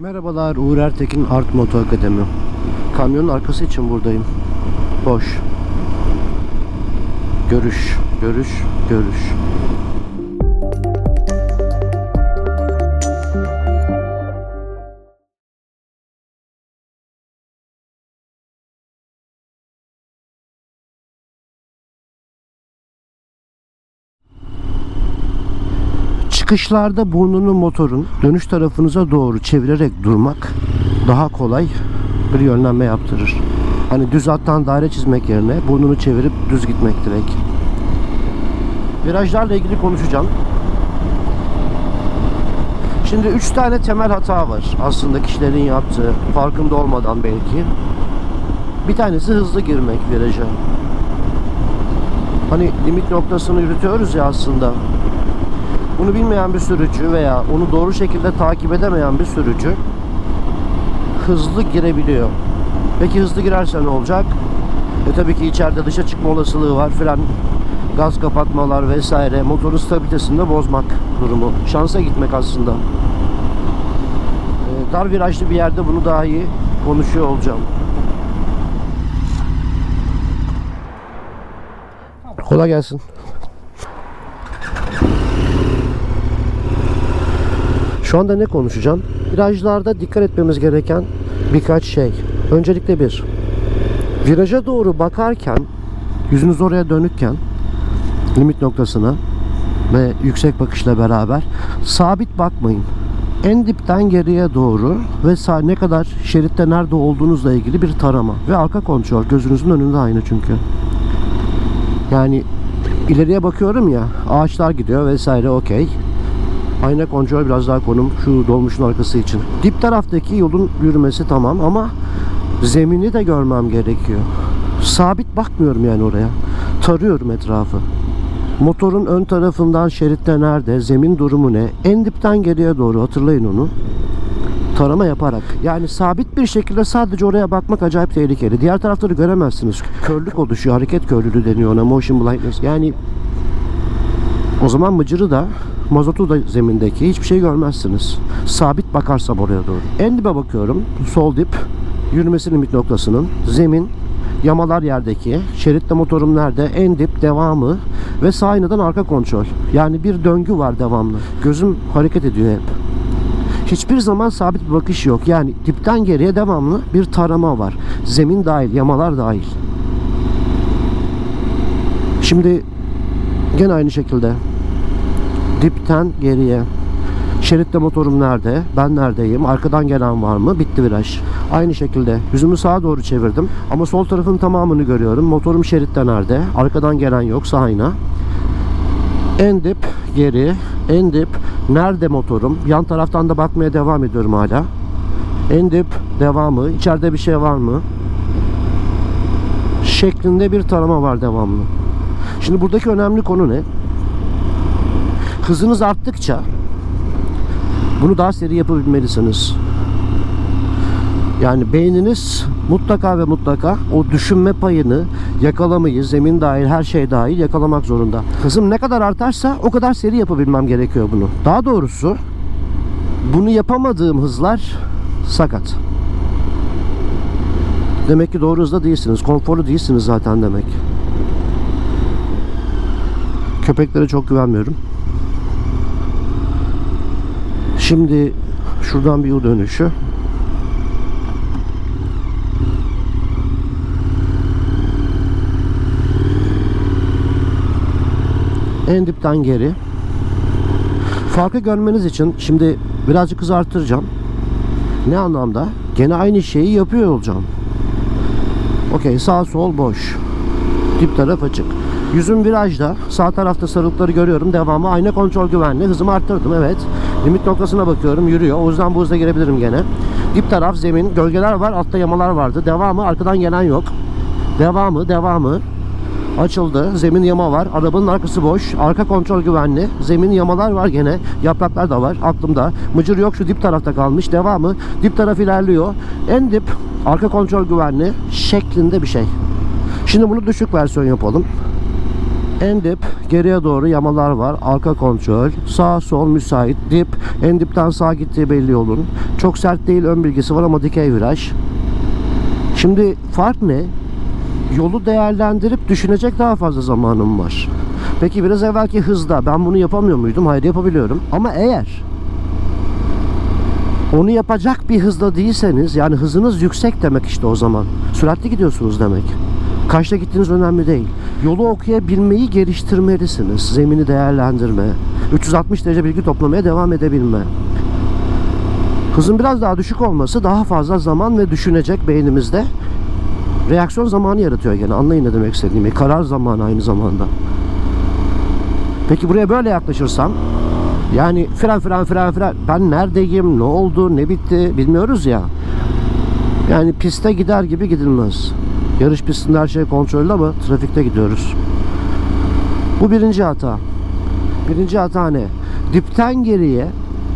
Merhabalar Uğur Ertekin Art Moto Akademi. Kamyonun arkası için buradayım. Boş. Görüş, görüş, görüş. Çıkışlarda burnunu motorun dönüş tarafınıza doğru çevirerek durmak daha kolay bir yönlenme yaptırır. Hani düz hattan daire çizmek yerine burnunu çevirip düz gitmek direkt. Virajlarla ilgili konuşacağım. Şimdi üç tane temel hata var aslında kişilerin yaptığı farkında olmadan belki. Bir tanesi hızlı girmek viraja. Hani limit noktasını yürütüyoruz ya aslında. Bunu bilmeyen bir sürücü veya onu doğru şekilde takip edemeyen bir sürücü hızlı girebiliyor. Peki hızlı girerse ne olacak? E tabii ki içeride dışa çıkma olasılığı var. Fren, gaz kapatmalar vesaire. Motorun stabilitesini de bozmak durumu. Şansa gitmek aslında. E, dar virajlı bir yerde bunu daha iyi konuşuyor olacağım. Kolay gelsin. Şu anda ne konuşacağım? Virajlarda dikkat etmemiz gereken birkaç şey. Öncelikle bir, viraja doğru bakarken, yüzünüz oraya dönükken, limit noktasına ve yüksek bakışla beraber sabit bakmayın. En dipten geriye doğru ve sağ ne kadar şeritte nerede olduğunuzla ilgili bir tarama ve arka kontrol gözünüzün önünde aynı çünkü. Yani ileriye bakıyorum ya ağaçlar gidiyor vesaire okey. Ayna kontrol biraz daha konum şu dolmuşun arkası için. Dip taraftaki yolun yürümesi tamam ama zemini de görmem gerekiyor. Sabit bakmıyorum yani oraya. Tarıyorum etrafı. Motorun ön tarafından şeritte nerede, zemin durumu ne, en dipten geriye doğru hatırlayın onu. Tarama yaparak. Yani sabit bir şekilde sadece oraya bakmak acayip tehlikeli. Diğer tarafları göremezsiniz. Körlük oluşuyor. Hareket körlüğü deniyor ona. Motion blindness. Yani o zaman mıcırı da mazotu da zemindeki hiçbir şey görmezsiniz. Sabit bakarsam oraya doğru. En dibe bakıyorum. Sol dip. Yürümesi limit noktasının. Zemin. Yamalar yerdeki. Şeritte motorum nerede? En dip devamı. Ve sağ aynadan arka kontrol. Yani bir döngü var devamlı. Gözüm hareket ediyor hep. Hiçbir zaman sabit bir bakış yok. Yani dipten geriye devamlı bir tarama var. Zemin dahil, yamalar dahil. Şimdi gene aynı şekilde dipten geriye. Şeritte motorum nerede? Ben neredeyim? Arkadan gelen var mı? Bitti viraj. Aynı şekilde yüzümü sağa doğru çevirdim. Ama sol tarafın tamamını görüyorum. Motorum şeritte nerede? Arkadan gelen yoksa ayna. En dip geri. En dip nerede motorum? Yan taraftan da bakmaya devam ediyorum hala. En dip devamı. İçeride bir şey var mı? Şeklinde bir tarama var devamlı. Şimdi buradaki önemli konu ne? Hızınız arttıkça bunu daha seri yapabilmelisiniz. Yani beyniniz mutlaka ve mutlaka o düşünme payını yakalamayı, zemin dahil her şey dahil yakalamak zorunda. Hızım ne kadar artarsa o kadar seri yapabilmem gerekiyor bunu. Daha doğrusu bunu yapamadığım hızlar sakat. Demek ki doğru hızda değilsiniz. Konforlu değilsiniz zaten demek. Köpeklere çok güvenmiyorum. Şimdi şuradan bir U dönüşü. En dipten geri. Farkı görmeniz için şimdi birazcık hız arttıracağım. Ne anlamda? Gene aynı şeyi yapıyor olacağım. Okey sağ sol boş. Dip taraf açık. Yüzüm virajda. Sağ tarafta sarılıkları görüyorum. Devamı ayna kontrol güvenli. Hızımı arttırdım evet. Limit noktasına bakıyorum. Yürüyor. O yüzden bu hızda girebilirim gene. Dip taraf zemin. Gölgeler var. Altta yamalar vardı. Devamı arkadan gelen yok. Devamı devamı. Açıldı. Zemin yama var. Arabanın arkası boş. Arka kontrol güvenli. Zemin yamalar var gene. Yapraklar da var. Aklımda. Mıcır yok. Şu dip tarafta kalmış. Devamı. Dip taraf ilerliyor. En dip. Arka kontrol güvenli. Şeklinde bir şey. Şimdi bunu düşük versiyon yapalım. En dip geriye doğru yamalar var. Arka kontrol. Sağ sol müsait. Dip. En dipten sağa gittiği belli yolun. Çok sert değil ön bilgisi var ama dikey viraj. Şimdi fark ne? Yolu değerlendirip düşünecek daha fazla zamanım var. Peki biraz evvelki hızda ben bunu yapamıyor muydum? Hayır yapabiliyorum. Ama eğer onu yapacak bir hızda değilseniz yani hızınız yüksek demek işte o zaman. Süratli gidiyorsunuz demek. Kaçta gittiğiniz önemli değil. Yolu okuyabilmeyi geliştirmelisiniz. Zemini değerlendirme. 360 derece bilgi toplamaya devam edebilme. Hızın biraz daha düşük olması daha fazla zaman ve düşünecek beynimizde reaksiyon zamanı yaratıyor gene. Anlayın ne demek istediğimi. Karar zamanı aynı zamanda. Peki buraya böyle yaklaşırsam yani fren fren fren fren ben neredeyim ne oldu ne bitti bilmiyoruz ya. Yani piste gider gibi gidilmez. Yarış pistinde her şey kontrollü ama trafikte gidiyoruz. Bu birinci hata. Birinci hata ne? Dipten geriye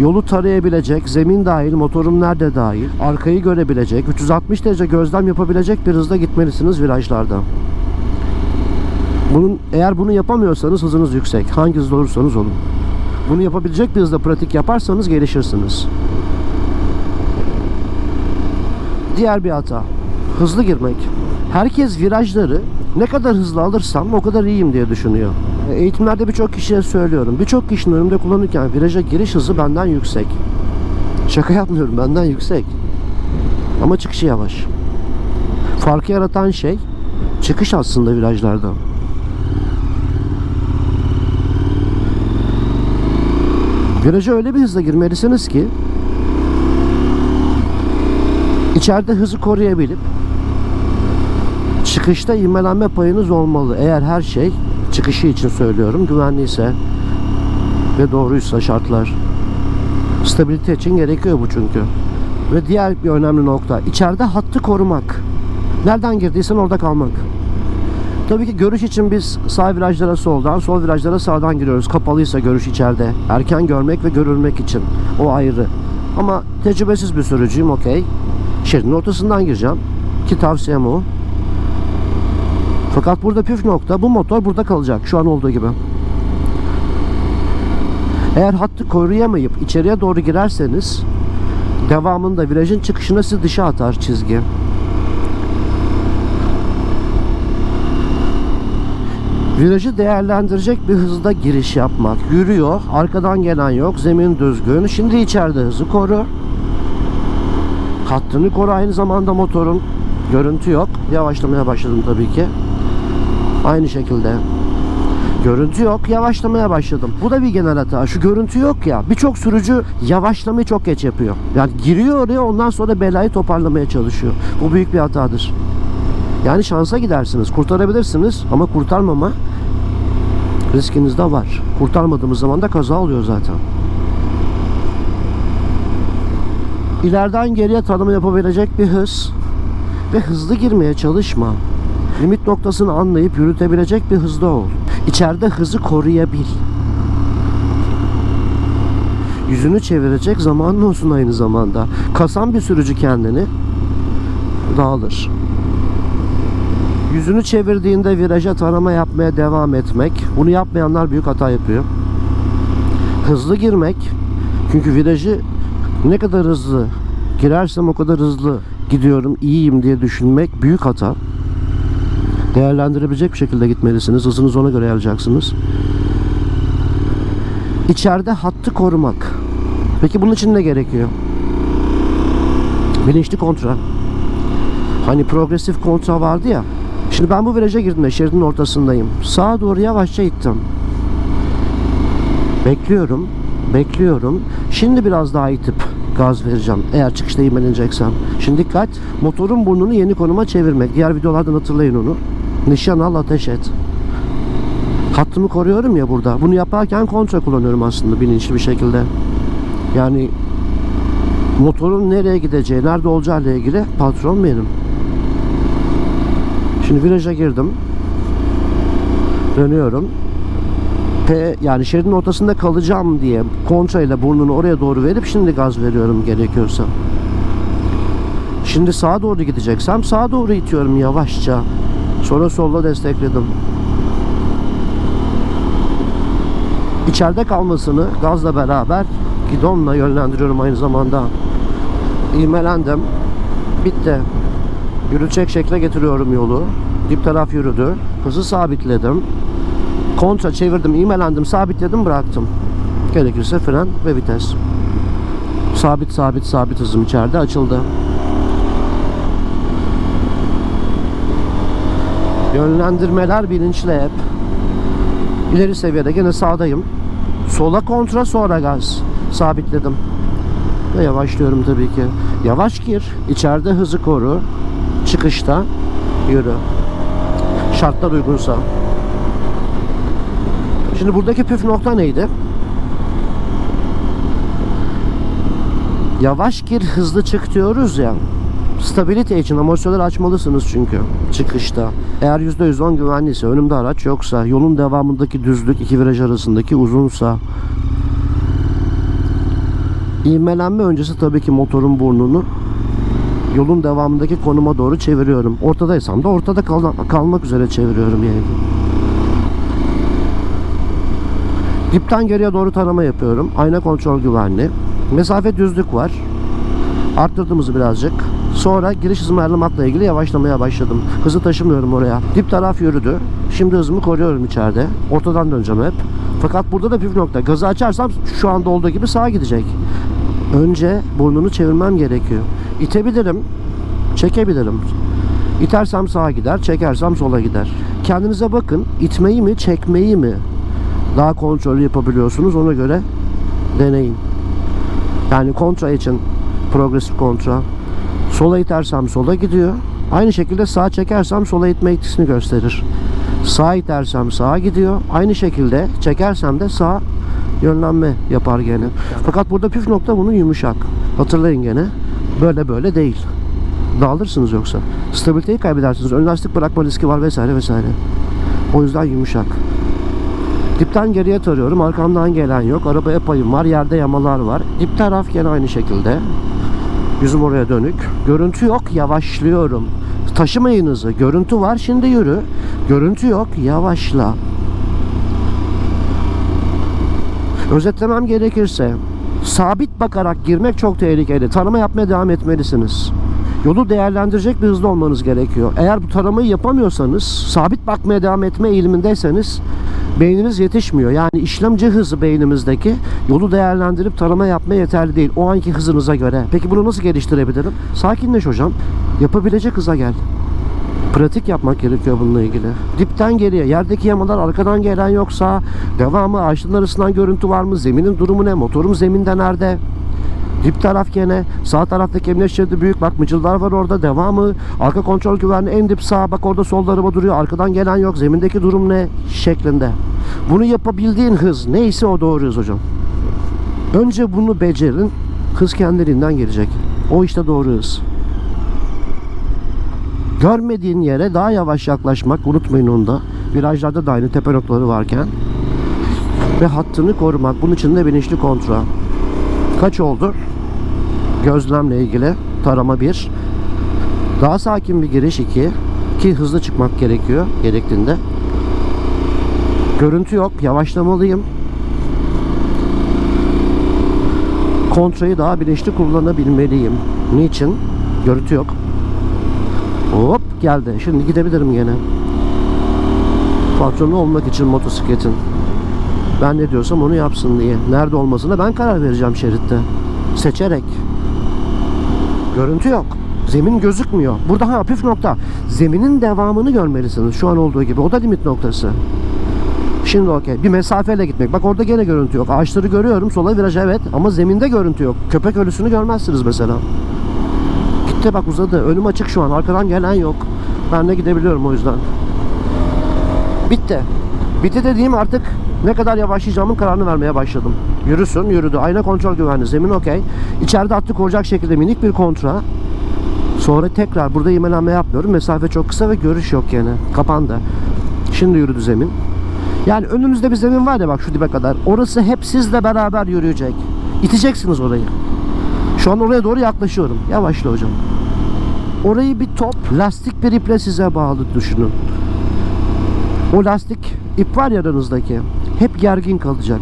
yolu tarayabilecek, zemin dahil, motorum nerede dahil, arkayı görebilecek, 360 derece gözlem yapabilecek bir hızda gitmelisiniz virajlarda. Bunun eğer bunu yapamıyorsanız hızınız yüksek. Hangi hızda olursanız olun. Bunu yapabilecek bir hızda pratik yaparsanız gelişirsiniz. Diğer bir hata. Hızlı girmek. Herkes virajları ne kadar hızlı alırsam o kadar iyiyim diye düşünüyor. E, Eğitimlerde birçok kişiye söylüyorum. Birçok kişinin önümde kullanırken viraja giriş hızı benden yüksek. Şaka yapmıyorum benden yüksek. Ama çıkışı yavaş. Farkı yaratan şey çıkış aslında virajlarda. Viraja öyle bir hızla girmelisiniz ki içeride hızı koruyabilip çıkışta ivmelenme payınız olmalı. Eğer her şey çıkışı için söylüyorum güvenliyse ve doğruysa şartlar. Stabilite için gerekiyor bu çünkü. Ve diğer bir önemli nokta içeride hattı korumak. Nereden girdiysen orada kalmak. Tabii ki görüş için biz sağ virajlara soldan, sol virajlara sağdan giriyoruz. Kapalıysa görüş içeride. Erken görmek ve görülmek için. O ayrı. Ama tecrübesiz bir sürücüyüm okey. Şeridin ortasından gireceğim. Ki tavsiyem o. Fakat burada püf nokta bu motor burada kalacak şu an olduğu gibi. Eğer hattı koruyamayıp içeriye doğru girerseniz devamında virajın çıkışına sizi dışa atar çizgi. Virajı değerlendirecek bir hızda giriş yapmak. Yürüyor, arkadan gelen yok, zemin düzgün. Şimdi içeride hızı koru. Hattını koru aynı zamanda motorun. Görüntü yok. Yavaşlamaya başladım tabii ki. Aynı şekilde. Görüntü yok, yavaşlamaya başladım. Bu da bir genel hata. Şu görüntü yok ya. Birçok sürücü yavaşlamayı çok geç yapıyor. Yani giriyor oraya ondan sonra belayı toparlamaya çalışıyor. Bu büyük bir hatadır. Yani şansa gidersiniz, kurtarabilirsiniz ama kurtarmama riskiniz de var. Kurtarmadığımız zaman da kaza oluyor zaten. İleriden geriye tanımı yapabilecek bir hız ve hızlı girmeye çalışma. Limit noktasını anlayıp yürütebilecek bir hızda ol. İçeride hızı koruyabil. Yüzünü çevirecek zamanın olsun aynı zamanda. Kasan bir sürücü kendini dağılır. Yüzünü çevirdiğinde viraja tarama yapmaya devam etmek. Bunu yapmayanlar büyük hata yapıyor. Hızlı girmek. Çünkü virajı ne kadar hızlı girersem o kadar hızlı gidiyorum, iyiyim diye düşünmek büyük hata. Değerlendirebilecek bir şekilde gitmelisiniz. Hızınızı ona göre ayarlayacaksınız. İçeride hattı korumak. Peki bunun için ne gerekiyor? Bilinçli kontrol. Hani progresif kontrol vardı ya. Şimdi ben bu viraja girdim de şeridin ortasındayım. Sağa doğru yavaşça ittim. Bekliyorum. Bekliyorum. Şimdi biraz daha itip gaz vereceğim. Eğer çıkışta ivmeleneceksem. Şimdi dikkat. Motorun burnunu yeni konuma çevirmek. Diğer videolardan hatırlayın onu. Nişan al ateş et. Hattımı koruyorum ya burada. Bunu yaparken kontrol kullanıyorum aslında bilinçli bir şekilde. Yani motorun nereye gideceği, nerede olacağı ile ilgili patron benim. Şimdi viraja girdim. Dönüyorum. P yani şeridin ortasında kalacağım diye kontrayla burnunu oraya doğru verip şimdi gaz veriyorum gerekiyorsa. Şimdi sağa doğru gideceksem sağa doğru itiyorum yavaşça. Sonra solla destekledim. içeride kalmasını gazla beraber gidonla yönlendiriyorum aynı zamanda. İğmelendim. Bitti. Yürütecek şekle getiriyorum yolu. Dip taraf yürüdü. Hızı sabitledim. Kontra çevirdim, iğmelendim, sabitledim, bıraktım. Gerekirse fren ve vites. Sabit sabit sabit hızım içeride açıldı. Yönlendirmeler bilinçli hep. İleri seviyede gene sağdayım. Sola kontra sonra gaz. Sabitledim. Ve yavaşlıyorum tabii ki. Yavaş gir. içeride hızı koru. Çıkışta yürü. Şartlar uygunsa. Şimdi buradaki püf nokta neydi? Yavaş gir hızlı çık diyoruz ya. Stabilite için amortisörleri açmalısınız çünkü çıkışta. Eğer %110 güvenliyse, önümde araç yoksa, yolun devamındaki düzlük iki viraj arasındaki uzunsa, İğmelenme öncesi tabii ki motorun burnunu yolun devamındaki konuma doğru çeviriyorum. Ortadaysam da ortada kal- kalmak üzere çeviriyorum yani. Dipten geriye doğru tarama yapıyorum. Ayna kontrol güvenli. Mesafe düzlük var. Arttırdım birazcık. Sonra giriş hızımı ayarlamakla ilgili yavaşlamaya başladım. Hızı taşımıyorum oraya. Dip taraf yürüdü. Şimdi hızımı koruyorum içeride. Ortadan döneceğim hep. Fakat burada da püf nokta. Gazı açarsam şu anda olduğu gibi sağa gidecek. Önce burnunu çevirmem gerekiyor. İtebilirim. Çekebilirim. İtersem sağa gider, çekersem sola gider. Kendinize bakın. itmeyi mi, çekmeyi mi daha kontrollü yapabiliyorsunuz. Ona göre deneyin. Yani kontra için progresif kontra. Sola itersem sola gidiyor. Aynı şekilde sağa çekersem sola itme etkisini gösterir. Sağa itersem sağa gidiyor. Aynı şekilde çekersem de sağa yönlenme yapar gene. Fakat burada püf nokta bunun yumuşak. Hatırlayın gene. Böyle böyle değil. Dağılırsınız yoksa. Stabiliteyi kaybedersiniz. Ön lastik bırakma riski var vesaire vesaire. O yüzden yumuşak. Dipten geriye tarıyorum. Arkamdan gelen yok. Arabaya payım var. Yerde yamalar var. Dip taraf gene aynı şekilde. Yüzüm oraya dönük. Görüntü yok. Yavaşlıyorum. Taşımayın hızı. Görüntü var. Şimdi yürü. Görüntü yok. Yavaşla. Özetlemem gerekirse sabit bakarak girmek çok tehlikeli. Tarama yapmaya devam etmelisiniz. Yolu değerlendirecek bir hızda olmanız gerekiyor. Eğer bu taramayı yapamıyorsanız, sabit bakmaya devam etme eğilimindeyseniz beyniniz yetişmiyor. Yani işlemci hızı beynimizdeki yolu değerlendirip tarama yapmaya yeterli değil. O anki hızınıza göre. Peki bunu nasıl geliştirebilirim? Sakinleş hocam. Yapabilecek hıza gel. Pratik yapmak gerekiyor bununla ilgili. Dipten geriye, yerdeki yamalar arkadan gelen yoksa, devamı ağaçların arasından görüntü var mı, zeminin durumu ne, motorum zeminde nerede? Dip taraf gene, sağ taraftaki emniyet şeridi büyük bak mıcıllar var orada, devamı, arka kontrol güvenli en dip sağ bak orada solda araba duruyor, arkadan gelen yok, zemindeki durum ne şeklinde. Bunu yapabildiğin hız neyse o doğru hız hocam. Önce bunu becerin, hız kendiliğinden gelecek. O işte doğru hız. Görmediğin yere daha yavaş yaklaşmak unutmayın onu da. Virajlarda da aynı tepe noktaları varken. Ve hattını korumak. Bunun için de bilinçli kontrol. Kaç oldu? Gözlemle ilgili tarama 1. Daha sakin bir giriş 2. Ki hızlı çıkmak gerekiyor gerektiğinde. Görüntü yok. Yavaşlamalıyım. Kontrayı daha bilinçli kullanabilmeliyim. Niçin? Görüntü yok. Hop geldi. Şimdi gidebilirim gene. Patronu olmak için motosikletin. Ben ne diyorsam onu yapsın diye. Nerede olmasına ben karar vereceğim şeritte. Seçerek. Görüntü yok. Zemin gözükmüyor. Burada ha püf nokta. Zeminin devamını görmelisiniz. Şu an olduğu gibi. O da limit noktası. Şimdi okey. Bir mesafeyle gitmek. Bak orada gene görüntü yok. Ağaçları görüyorum. Sola viraj evet. Ama zeminde görüntü yok. Köpek ölüsünü görmezsiniz mesela. Gitti bak uzadı. Önüm açık şu an. Arkadan gelen yok. Ben de gidebiliyorum o yüzden. Bitti. Bitti dediğim artık ne kadar yavaşlayacağımın kararını vermeye başladım. Yürüsün, yürüdü. Ayna kontrol güvenli. Zemin okey. İçeride hattı koruyacak şekilde minik bir kontra. Sonra tekrar burada imelenme yapmıyorum. Mesafe çok kısa ve görüş yok gene. Kapandı. Şimdi yürüdü zemin. Yani önümüzde bir zemin var ya bak şu dibe kadar. Orası hep sizle beraber yürüyecek. İteceksiniz orayı. Şu an oraya doğru yaklaşıyorum. Yavaşla hocam. Orayı bir top, lastik bir iple size bağlı düşünün. O lastik ip var ya hep gergin kalacak.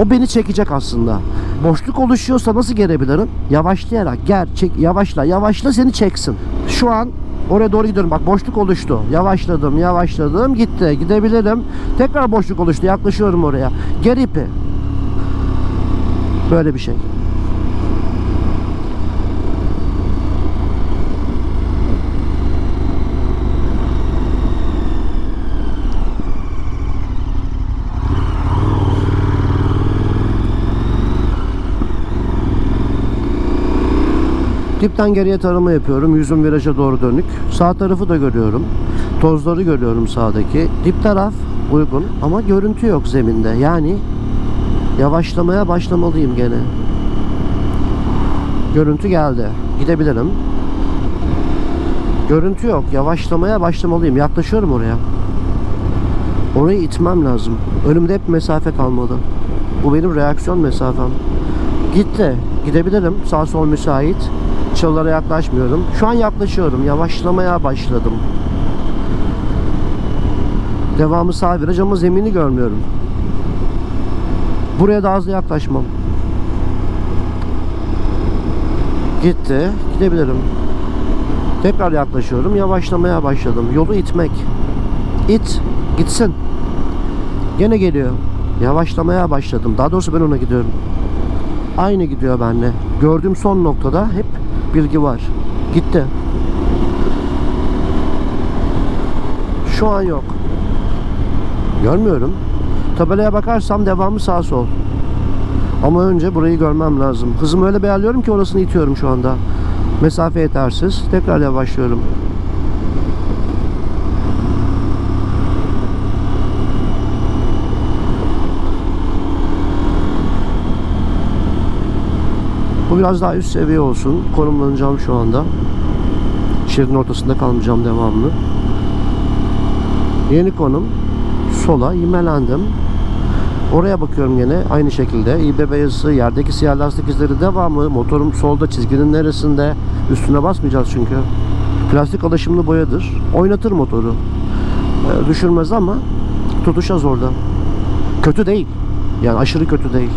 O beni çekecek aslında. Boşluk oluşuyorsa nasıl gelebilirim? Yavaşlayarak gel, çek, yavaşla, yavaşla seni çeksin. Şu an oraya doğru gidiyorum. Bak boşluk oluştu. Yavaşladım, yavaşladım, gitti. Gidebilirim. Tekrar boşluk oluştu. Yaklaşıyorum oraya. Geri ipi. Böyle bir şey. Dipten geriye tarama yapıyorum. Yüzüm viraja doğru dönük. Sağ tarafı da görüyorum. Tozları görüyorum sağdaki. Dip taraf uygun ama görüntü yok zeminde. Yani yavaşlamaya başlamalıyım gene. Görüntü geldi. Gidebilirim. Görüntü yok. Yavaşlamaya başlamalıyım. Yaklaşıyorum oraya. Orayı itmem lazım. Önümde hep mesafe kalmalı. Bu benim reaksiyon mesafem. Gitti. Gidebilirim. Sağ sol müsait. Çalılara yaklaşmıyorum. Şu an yaklaşıyorum. Yavaşlamaya başladım. Devamı sağ viraj ama zemini görmüyorum. Buraya daha hızlı yaklaşmam. Gitti. Gidebilirim. Tekrar yaklaşıyorum. Yavaşlamaya başladım. Yolu itmek. İt. Gitsin. Gene geliyor. Yavaşlamaya başladım. Daha doğrusu ben ona gidiyorum. Aynı gidiyor benimle. Gördüğüm son noktada hep bilgi var. Gitti. Şu an yok. Görmüyorum. Tabelaya bakarsam devamı sağ sol. Ama önce burayı görmem lazım. Hızımı öyle bir ki orasını itiyorum şu anda. Mesafe yetersiz. Tekrar yavaşlıyorum. Biraz daha üst seviye olsun. Konumlanacağım şu anda. Şeridin ortasında kalmayacağım devamlı. Yeni konum. Sola imelendim. Oraya bakıyorum yine aynı şekilde. İBB yazısı, yerdeki siyah lastik izleri devamı. Motorum solda çizginin neresinde. Üstüne basmayacağız çünkü. Plastik alaşımlı boyadır. Oynatır motoru. Ee, düşürmez ama tutuşa zorda. Kötü değil. Yani aşırı kötü değil.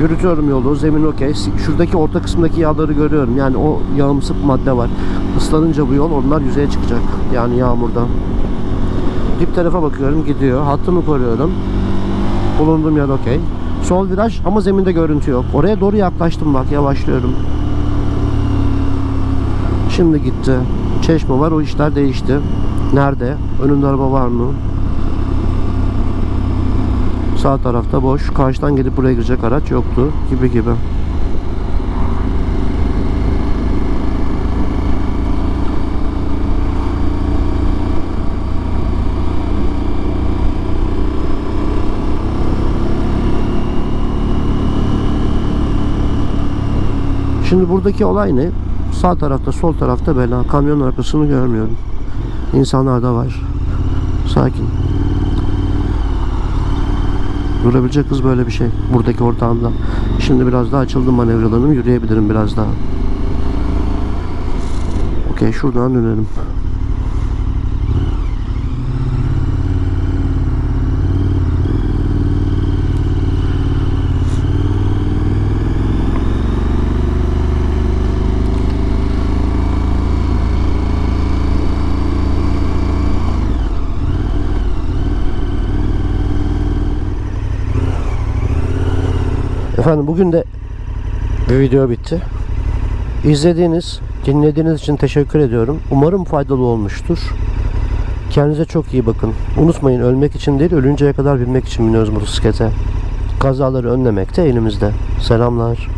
Yürütüyorum yolu, zemin okey. Şuradaki orta kısımdaki yağları görüyorum. Yani o yağımsı madde var. Islanınca bu yol onlar yüzeye çıkacak. Yani yağmurdan. Dip tarafa bakıyorum gidiyor. Hattımı koruyorum. Bulunduğum yer okey. Sol viraj ama zeminde görüntü yok. Oraya doğru yaklaştım bak yavaşlıyorum. Şimdi gitti. Çeşme var o işler değişti. Nerede? Önünde araba var mı? Sağ tarafta boş. Karşıdan gelip buraya girecek araç yoktu. Gibi gibi. Şimdi buradaki olay ne? Sağ tarafta, sol tarafta bela. Kamyonun arkasını görmüyorum. İnsanlar da var. Sakin. Durabilecek hız böyle bir şey. Buradaki ortamda. Şimdi biraz daha açıldım manevralarım. Yürüyebilirim biraz daha. Okey şuradan dönelim. Efendim bugün de bir video bitti. İzlediğiniz, dinlediğiniz için teşekkür ediyorum. Umarım faydalı olmuştur. Kendinize çok iyi bakın. Unutmayın ölmek için değil, ölünceye kadar bilmek için biniyoruz motosiklete. Kazaları önlemek de elimizde. Selamlar.